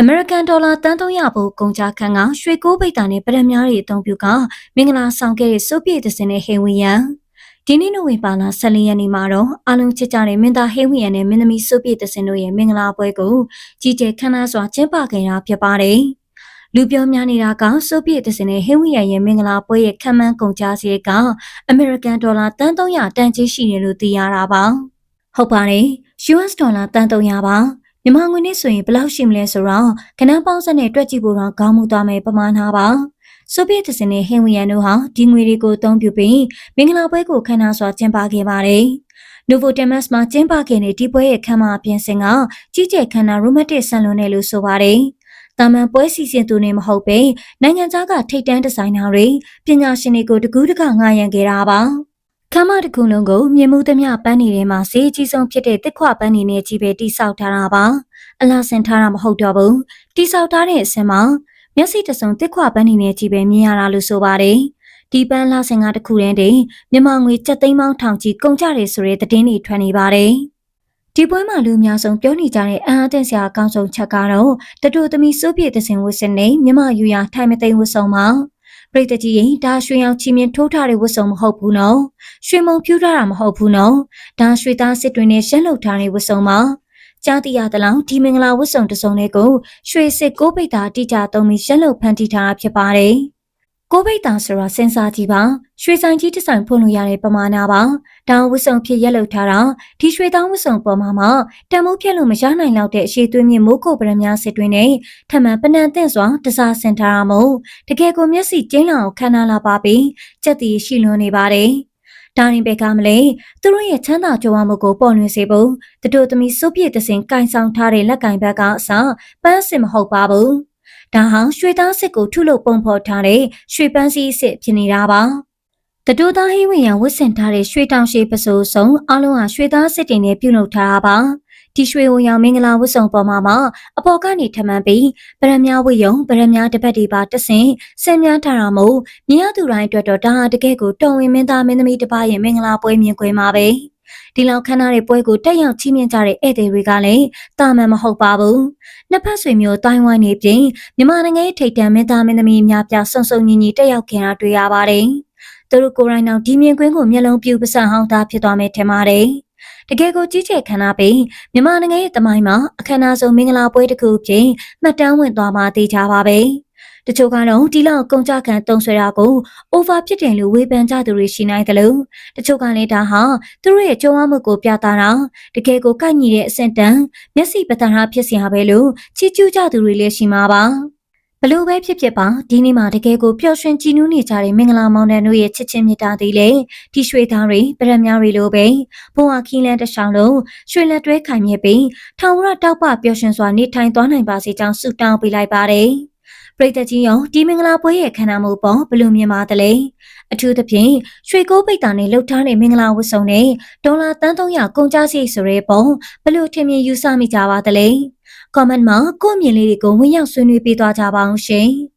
အမေရိကန်ဒေါ်လာတန်300ဘို့ကုန်ကြခန်းကရွှေကိုးပိတ်တာနဲ့ပရမများတွေအသုံးပြုကမင်္ဂလာဆောင်ခဲ့တဲ့စိုးပြေသစင်နဲ့ဟေဝီယန်ဒီနေ့နိုဝင်ဘာလ14ရက်နေ့မှာတော့အလုံးချစ်ကြတဲ့မင်းသားဟေဝီယန်နဲ့မင်းသမီးစိုးပြေသစင်တို့ရဲ့မင်္ဂလာပွဲကိုကြီးကျယ်ခမ်းနားစွာကျင်းပခဲ့တာဖြစ်ပါတယ်။လူပြောများနေတာကစိုးပြေသစင်နဲ့ဟေဝီယန်ရဲ့မင်္ဂလာပွဲရဲ့ခံမှန်းကုန်ကြစရိတ်ကအမေရိကန်ဒေါ်လာတန်300တန်ကြီးရှိတယ်လို့သိရတာပါ။ဟုတ်ပါတယ်။ US ဒေါ်လာတန်300ပါ။ မြန်မာငွေနဲ့ဆိုရင်ဘယ်လောက်ရှိမလဲဆိုတော့ကနန်းပေါင်းစက်နဲ့တွက်ကြည့်ဖို့တော့ကောင်းမှုသွားမယ်ပမာဏပါဆိုဗီယက်တစ်စင်နဲ့ဟင်ဝီယန်တို့ဟာဒီငွေတွေကိုအသုံးပြုပြီးမင်္ဂလာပွဲကိုခမ်းနားစွာကျင်းပခဲ့ပါတယ်။ Novo Temas မှာကျင်းပခဲ့တဲ့ဒီပွဲရဲ့ခမ်းမအပြင်စင်ကကြီးကျယ်ခမ်းနား romantic ဆန်လွန်တယ်လို့ဆိုပါတယ်။တာမန်ပွဲစီစဉ်သူတွေမဟုတ်ပဲနိုင်ငံခြားကထိပ်တန်းဒီဇိုင်နာတွေပညာရှင်တွေကိုတကူးတကငှားရမ်းခဲ့တာပါ။ ခမ်းမတစ်ခုလုံးကိုမြင်မှုသမျှပန်းနေထဲမှာဈေးကြီးဆုံးဖြစ်တဲ့တစ်ခွပန်းနေနဲ့ကြီးပဲတိဆောက်ထားတာပါအလားဆင်ထားတာမဟုတ်တော့ဘူးတိဆောက်ထားတဲ့အစင်မှာမျက်စိတစုံတစ်ခွပန်းနေနဲ့ကြီးပဲမြင်ရတာလို့ဆိုပါတယ်ဒီပန်းလာဆင်ကတခုတည်းတည်းမြမငွေ7သိန်းပေါင်းထောင်ကြီးကုန်ကြတယ်ဆိုတဲ့သတင်းတွေထွက်နေပါတယ်ဒီပွဲမှာလူအများဆုံးပြောနေကြတဲ့အန်အားတင်စရာအကောင်းဆုံးချက်ကတော့တတူသမီးစိုးပြေသစင်ဝတ်စင်နဲ့မြမယူရထိုင်မသိမ်းဝတ်ဆောင်မှာ ပရိသတ်ကြီးရင်ဒါရွှေရောင်ချီမြင်ထိုးထားတဲ့ဝတ်စုံမဟုတ်ဘူးနော်ရွှေမုံဖြူထားတာမဟုတ်ဘူးနော်ဒါရွှေသားစစ်တွင်နဲ့ရှက်လုပ်ထားတဲ့ဝတ်စုံပါကြားသိရသလောက်ဒီမင်္ဂလာဝတ်စုံတစ်စုံလေးကိုရွှေစစ်ကိုပိတ်တာတိကျသုံးပြီးရှက်လုပ်ဖန်တီးထားတာဖြစ်ပါတယ် ကိုပိတ်တာဆိုတာစင်စာကြီးပါရွှေဆိုင်ကြီးတစ်ဆိုင်ဖွင့်လို့ရတဲ့ပမာဏပါဒါဝတ်စုံဖြစ်ရက်လုပ်ထားတာဒီရွှေသားဝတ်စုံပေါ်မှာမှတံမိုးဖြက်လို့မရနိုင်လောက်တဲ့အရှိသွေးမြင့်မိုးကုတ်ပရမများစစ်တွင်းနဲ့ထမှန်ပနန်သင့်စွာတစားဆင်ထားတာမို့တကယ်ကိုမျက်စိကျင်းလောင်ခမ်းနားလာပါပြီးကြက်တီရှိလွန်နေပါတယ်ဒါရင်ဘက်ကမလဲသူတို့ရဲ့ချမ်းသာကြွားမှုကိုပေါ်လွင်စေဖို့တတို့သမီးစုပ်ပြည့်တစင်ကင်ဆောင်ထားတဲ့လက်ကင်ဘက်ကအစားပန်းစင်မဟုတ်ပါဘူး ဒါဟာရွှေသားစစ်ကိုထုလို့ပုံဖော်ထားတဲ့ရွှေပန်းစည်းစစ်ဖြစ်နေတာပါတတူသားဟိဝင်ရဝတ်ဆင်ထားတဲ့ရွှေတောင်ရှိပစိုးစုံအလုံးဟာရွှေသားစစ်တင်နဲ့ပြုလုပ်ထားတာပါဒီရွှေဝရောင်မင်္ဂလာဝတ်ဆောင်ပေါ်မှာမှအပေါ်ကနေထမှန်ပြီးဗရမ ्या ဝိယုံဗရမ ्या တပတ်တွေပါတဆင်ဆင်မြန်းထားတာမို့မြင်ရသူတိုင်းအတွက်တော့ဒါဟာတကယ့်ကိုတော်ဝင်မင်းသားမင်းသမီးတစ်ပါးရဲ့မင်္ဂလာပွဲမြင်ကွင်းပါပဲ ဒီလောက်ခမ်းနားတဲ့ပွဲကိုတက်ရောက်ချီးမြှင့်ကြတဲ့ဧည့်သည်တွေကလည်းတာမန်မဟုတ်ပါဘူးနှစ်ဖက်ဆွေမျိုးတိုင်းဝိုင်းနေပြင်မြန်မာနိုင်ငံရဲ့ထိပ်တန်းမင်းသားမင်းသမီးများပြဆုံဆုံညီညီတက်ရောက်ခင်တာတွေ့ရပါတယ်သူတို့ကိုယ်တိုင်တော့ဒီမြင်ကွင်းကိုမျက်လုံးပြူပစံဟောင်းသားဖြစ်သွားမယ်ထင်ပါတယ်တကယ်ကိုကြီးကျယ်ခမ်းနားပြီးမြန်မာနိုင်ငံရဲ့တမိုင်းမှာအခမ်းအနားဆုံးမင်္ဂလာပွဲတစ်ခုပြင်မှတ်တမ်းဝင်သွားမှသိကြပါပဲ တချို့ကတော့ဒီလောက်ကုန်ကြခံတုံဆွဲတာကို over ဖြစ်တယ်လို့ဝေဖန်ကြသူတွေရှိနိုင်တယ်လို့တချို့ကလည်းဒါဟာသူတို့ရဲ့ကြုံရမှုကိုပြသတာတကယ်ကိုကိုက်ညီတဲ့အဆင့်တန်းမျက်စိပတ္တနာဖြစ်စရာပဲလို့ချီးကျူးကြသူတွေလည်းရှိမှာပါဘလို့ပဲဖြစ်ဖြစ်ပါဒီနေ့မှာတကယ်ကိုပျော်ရွှင်ကြည်နူးနေကြတဲ့မင်္ဂလာမောင်နှံတို့ရဲ့ချစ်ချင်းမြတ်တာသည်လေဒီရွှေသားတွေပရမများတွေလိုပဲဘုံအခီးလန်းတစ်ချောင်းလုံးရွှေလက်တွဲခိုင်မြဲပြီးထောင်ဝရတောက်ပပျော်ရွှင်စွာနေထိုင်သွားနိုင်ပါစေကြောင်းဆုတောင်းပေးလိုက်ပါတယ် ပရိသတ်ကြီးရောဒီမင်္ဂလာပွဲရဲ့ခမ်းနားမှုပေါ်ဘလို့မြင်ပါသလဲအထူးသဖြင့်ရွှေကိုးပိတ်တာနဲ့လှုပ်ထားတဲ့မင်္ဂလာဝတ်စုံနဲ့ဒေါ်လာတန်း300ကုန်ကြစရိတ်ဆိုတဲ့ပုံဘလို့ထင်မြင်ယူဆမိကြပါသလဲ comment မှာကိုယ့်အမြင်လေးတွေကိုဝင်ရောက်ဆွေးနွေးပေးသွားကြပါအောင်ရှင်။